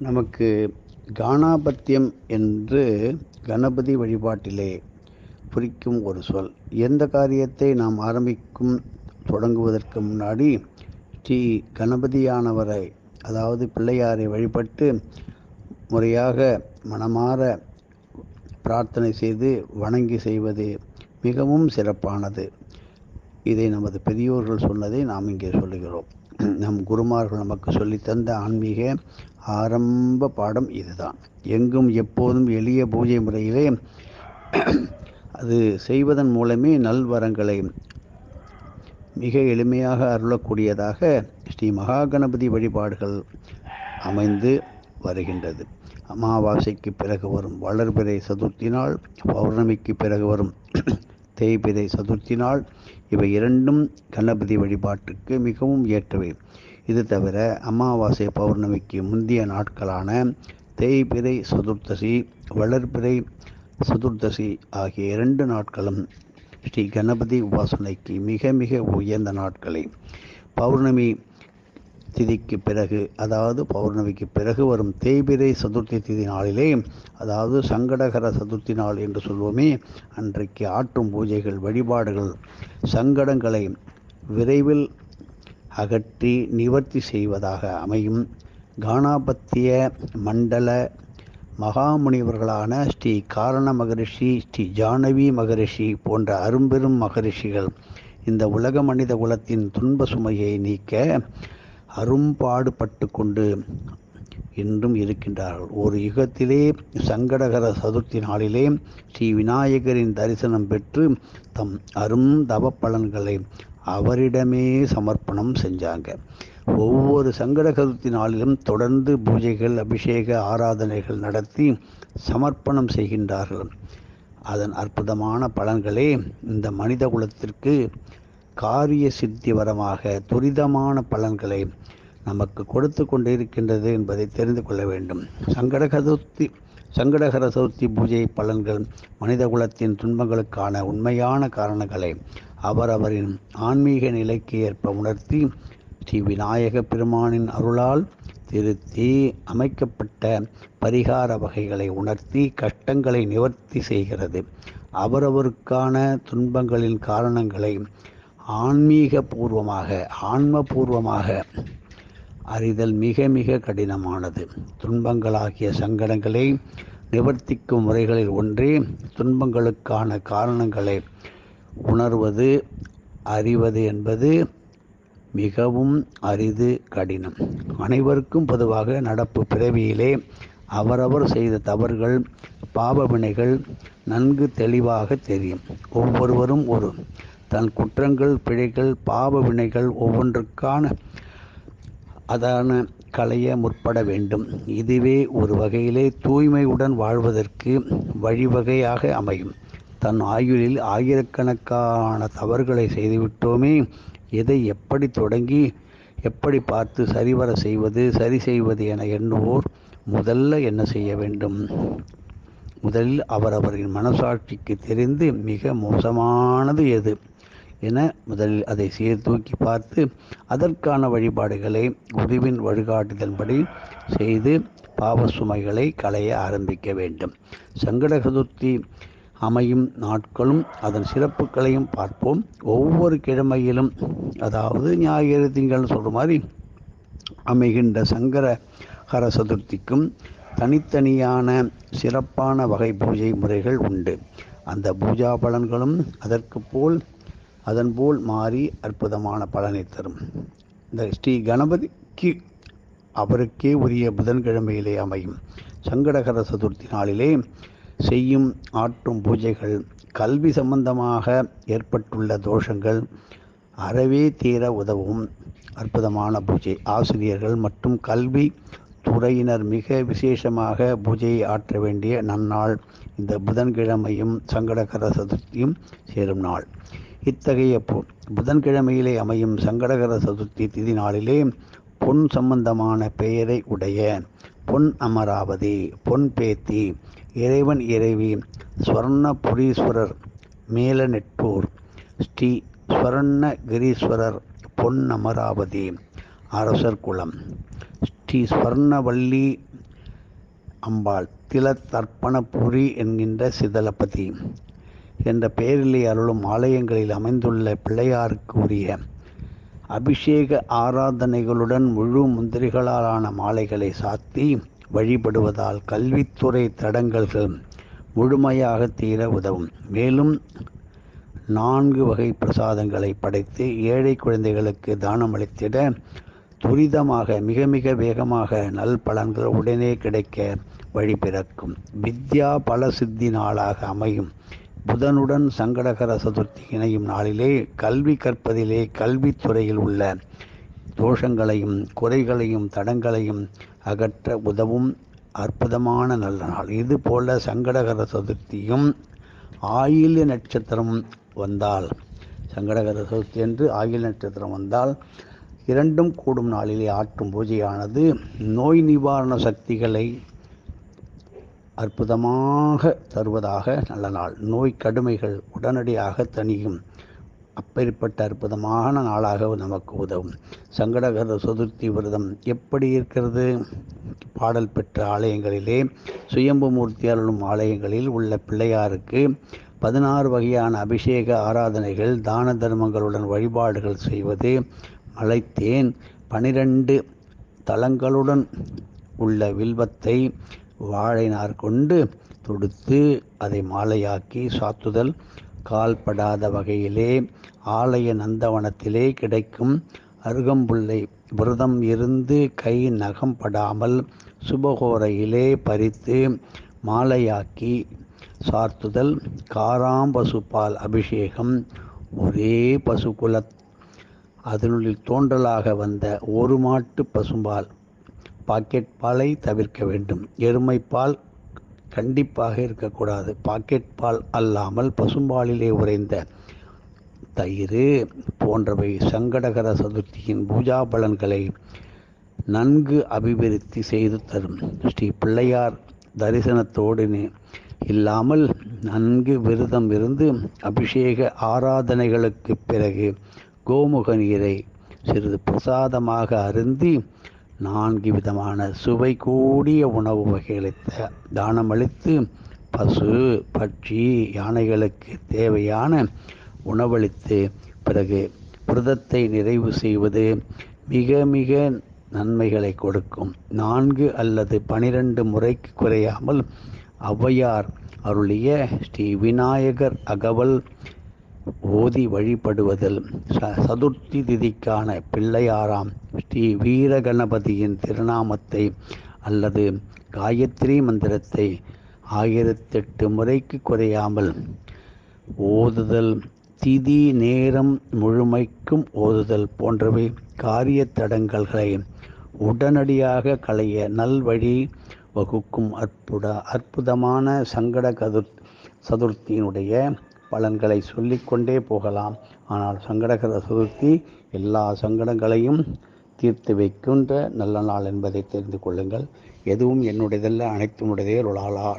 நமக்கு காணாபத்தியம் என்று கணபதி வழிபாட்டிலே குறிக்கும் ஒரு சொல். எந்த காரியத்தை நாம் ஆரம்பிக்கும் தொடங்குவதற்கு முன்னாடி ஸ்ரீ கணபதியானவரை அதாவது பிள்ளையாரை வழிபட்டு முறையாக மனமாற பிரார்த்தனை செய்து வணங்கி செய்வது மிகவும் சிறப்பானது. இதை நமது பெரியோர்கள் சொன்னதை நாம் இங்கே சொல்லுகிறோம். நம் குருமார்கள் நமக்கு சொல்லித்தந்த ஆன்மீக ஆரம்ப பாடம் இதுதான். எங்கும் எப்போதும் எளிய பூஜை முறையிலே அது செய்வதன் மூலமே நல்வரங்களை மிக எளிமையாக அருளக்கூடியதாக ஸ்ரீ மகாகணபதி வழிபாடுகள் அமைந்து வருகின்றது. அமாவாசைக்கு பிறகு வரும் வளர்பிறை சதுர்த்தி நாள் பௌர்ணமிக்கு பிறகு வரும் தேய்பிறை சதுர்த்தி நாள் இவை இரண்டும் கணபதி வழிபாட்டுக்கு மிகவும் ஏற்றவை. இது தவிர அமாவாசை பௌர்ணமிக்கு முந்தைய நாட்களான தேய்பிறை சதுர்த்தசி வளர்பிறை சதுர்தசி ஆகிய இரண்டு நாட்களும் ஸ்ரீ கணபதி உபாசனைக்கு மிக மிக உயர்ந்த நாட்களை. பௌர்ணமி திதிக்கு பிறகு அதாவது பௌர்ணமிக்கு பிறகு வரும் தேய்பிரை சதுர்த்தி திதி நாளிலே அதாவது சங்கடகர சதுர்த்தி நாள் என்று சொல்வோமே அன்றைக்கு ஆற்றும் பூஜைகள் வழிபாடுகள் சங்கடங்களை விரைவில் அகற்றி நிவர்த்தி செய்வதாக அமையும். கானாபத்திய மண்டல மகாமுனிவர்களான ஸ்ரீ காரண மகரிஷி ஸ்ரீ ஜானவி மகரிஷி போன்ற அரும்பெரும் மகரிஷிகள் இந்த உலக மனித குலத்தின் துன்ப சுமையை நீக்க அரும்பாடுபட்டு கொண்டு என்றும் இருக்கின்றார்கள். ஒரு யுகத்திலே சங்கடகர சதுர்த்தி நாளிலே ஸ்ரீ விநாயகரின் தரிசனம் பெற்று தம் அரும் தவ பலன்களை அவரிடமே சமர்ப்பணம் செஞ்சாங்க. ஒவ்வொரு சங்கட சதுர்த்தி நாளிலும் தொடர்ந்து பூஜைகள் அபிஷேக ஆராதனைகள் நடத்தி சமர்ப்பணம் செய்கின்றார்கள். அதன் அற்புதமான பலன்களே இந்த மனித குலத்திற்கு காரிய சித்தி வரமாக துரிதமான பலன்களை நமக்கு கொடுத்து கொண்டிருக்கின்றது என்பதை தெரிந்து கொள்ள வேண்டும். சங்கட சதுர்த்தி சங்கடகர சதுர்த்தி பூஜை பலன்கள் மனித குலத்தின் துன்பங்களுக்கான உண்மையான காரணங்களை. அவரவரின் ஆன்மீக நிலைக்கு ஏற்ப உணர்த்தி ஸ்ரீ விநாயக பெருமானின் அருளால் திருத்தி அமைக்கப்பட்ட பரிகார வகைகளை உணர்த்தி கஷ்டங்களை நிவர்த்தி செய்கிறது. அவரவருக்கான துன்பங்களின் காரணங்களை ஆன்மீக பூர்வமாக ஆன்மபூர்வமாக அறிதல் மிக மிக கடினமானது. துன்பங்களாகிய சங்கடங்களை நிவர்த்திக்கும் முறைகளில் ஒன்றே துன்பங்களுக்கான காரணங்களை உணர்வது அறிவது என்பது மிகவும் அரிது கடினம். அனைவருக்கும் பொதுவாக நடப்பு பிறவியிலே அவரவர் செய்த தவறுகள் பாவ வினைகள் நன்கு தெளிவாக தெரியும். ஒவ்வொருவரும் ஒரு தன் குற்றங்கள் பிழைகள் பாவ வினைகள் ஒவ்வொன்றுக்கான அதான களைய முற்பட வேண்டும். இதுவே ஒரு வகையிலே தூய்மையுடன் வாழ்வதற்கு வழிவகையாக அமையும். தன் ஆயுளில் ஆயிரக்கணக்கான தவறுகளை செய்துவிட்டோமே எதை எப்படி தொடங்கி எப்படி பார்த்து சரிவர செய்வது சரி செய்வது என எண்ணுவோர் முதல்ல என்ன செய்ய வேண்டும்? முதலில் அவரவரின் மனசாட்சிக்கு தெரிந்து மிக மோசமானது எது என முதலில் அதை சீர்தூக்கி பார்த்து அதற்கான வழிபாடுகளை குருவின் வழிகாட்டுதல்படி செய்து பாவ சுமைகளை களைய ஆரம்பிக்க வேண்டும். சங்கட சதுர்த்தி அமையும் நாட்களும் அதன் சிறப்புகளையும் பார்ப்போம். ஒவ்வொரு கிழமையிலும் அதாவது ஞாயிறு திங்கள்னு சொல்கிற மாதிரி அமைகின்ற சங்கர ஹர சதுர்த்திக்கும் தனித்தனியான சிறப்பான வகை பூஜை முறைகள் உண்டு. அந்த பூஜா பலன்களும் அதற்கு போல் அதன் போல் மாறி அற்புதமான பலனை தரும். இந்த ஸ்ரீ கணபதிக்கு அவருக்கே உரிய புதன்கிழமையிலே அமையும் சங்கடகர சதுர்த்தி நாளிலே செய்யும் ஆற்றும் பூஜைகள் கல்வி சம்பந்தமாக ஏற்பட்டுள்ள தோஷங்கள் அறவே தீர உதவும் அற்புதமான பூஜை. ஆசிரியர்கள் மற்றும் கல்வி துறையினர் மிக விசேஷமாக பூஜையை ஆற்ற வேண்டிய நன்னாள். இந்த புதன்கிழமையும் சங்கடகர சதுர்த்தியும் சேரும் நாள். இத்தகைய புதன்கிழமையிலே அமையும் சங்கடகர சதுர்த்தி திதி நாளிலே பொன் சம்பந்தமான பெயரை உடைய பொன் அமராவதி பொன் பேத்தி இறைவன் இறைவி ஸ்வர்ணபுரீஸ்வரர் மேலநெட்டூர் ஸ்ரீ ஸ்வர்ணகிரீஸ்வரர் பொன் அமராவதி அரசர் குளம் ஸ்ரீ ஸ்வர்ணவல்லி அம்பாள் தில தர்ப்பணபுரி என்கின்ற சிதலபதி என்ற பெயரிலே அருளும் ஆலயங்களில் அமைந்துள்ள பிள்ளையாருக்கு உரிய அபிஷேக ஆராதனைகளுடன் முழு முந்திரிகளாலான மாலைகளை சாத்தி வழிபடுவதால் கல்வித்துறை தடங்கல்கள் முழுமையாக தீர உதவும். மேலும் நான்கு வகை பிரசாதங்களை படைத்து ஏழை குழந்தைகளுக்கு தானமளித்திட துரிதமாக மிக மிக வேகமாக நல் பலன்கள் உடனே கிடைக்க வழி பிறக்கும் வித்யா பல சித்தி நாளாக அமையும். புதனுடன் சங்கடகர சதுர்த்தி இணையும் நாளிலே கல்வி கற்பதிலே கல்வித்துறையில் உள்ள தோஷங்களையும் குறைகளையும் தடங்களையும் அகற்ற உதவும் அற்புதமான நல்ல நாள். இது போல சங்கடகர சதுர்த்தியும் ஆயில்ய நட்சத்திரம் வந்தால் சங்கடகர சதுர்த்தி என்று ஆயில்ய நட்சத்திரம் வந்தால் இரண்டும் கூடும் நாளிலே ஆற்றும் பூஜையானது நோய் நிவாரண சக்திகளை அற்புதமாக தருவதாக நல்ல நாள். நோய் கடுமைகள் உடனடியாக தணியும். அப்பேற்பட்ட அற்புதமான நாளாக நமக்கு உதவும். சங்கடகர சதுர்த்தி விரதம் எப்படி இருக்கிறது? பாடல் பெற்ற ஆலயங்களிலே சுயம்பு மூர்த்தி அருளும் ஆலயங்களில் உள்ள பிள்ளையாருக்கு பதினாறு வகையான அபிஷேக ஆராதனைகள் தான தர்மங்களுடன் வழிபாடுகள் செய்வது மலைத்தேன் பனிரெண்டு தலங்களுடன் உள்ள வில்வத்தை வாழைநார் கொண்டு தொடுத்து அதை மாலையாக்கி சாத்துதல் கால்படாத வகையிலே ஆலய நந்தவனத்திலே கிடைக்கும் அருகம்புல்லை விரதம் இருந்து கை நகம் படாமல் சுபகோரையிலே பறித்து மாலையாக்கி சார்த்துதல் காராம்பசுப்பால் அபிஷேகம் ஒரே பசுகுல அதனுள் தோன்றலாக வந்த ஒரு மாட்டு பசும்பால். பாக்கெட் பாலை தவிர்க்க வேண்டும். எருமை பால் கண்டிப்பாக இருக்கக்கூடாது. பாக்கெட் பால் அல்லாமல் பசும்பாலிலே உறைந்த தயிர் போன்றவை சங்கடகர சதுர்த்தியின் பூஜா பலன்களை நன்கு அபிவிருத்தி செய்து தரும். ஸ்ரீ பிள்ளையார் தரிசனத்தோடு இல்லாமல் நன்கு விரதம் இருந்து அபிஷேக ஆராதனைகளுக்கு பிறகு கோமுக நீரை சிறிது பிரசாதமாக அருந்தி நான்கு விதமான சுவை கூடிய உணவு வகைகளை தானமளித்து பசு பட்சி யானைகளுக்கு தேவையான உணவளித்து பிறகு விரதத்தை நிறைவு செய்வது மிக மிக நன்மைகளை கொடுக்கும். நான்கு அல்லது பனிரெண்டு முறைக்கு குறையாமல் ஔவையார் அருளிய ஸ்ரீ விநாயகர் அகவல் ஓதி வழிபடுவதில் சதுர்த்தி திதிக்கான பிள்ளையாராம் ஸ்ரீ வீரகணபதியின் திருநாமத்தை அல்லது காயத்ரி மந்திரத்தை ஆயிரத்தெட்டு முறைக்கு குறையாமல் ஓதுதல் திதி நேரம் முழுமைக்கும் ஓதுதல் போன்றவை காரிய தடங்கல்களை உடனடியாக களைய நல்வழி வகுக்கும் அற்புத அற்புதமான சங்கட கதுர் சதுர்த்தியினுடைய பலன்களை சொல்லிக்கொண்டே போகலாம். ஆனால் சங்கடகர சதுர்த்தி எல்லா சங்கடங்களையும் தீர்த்து வைக்கின்ற நல்ல நாள் என்பதை தெரிந்து கொள்ளுங்கள். எதுவும் என்னுடையதல்ல அனைத்துமுடையதே ருளாலா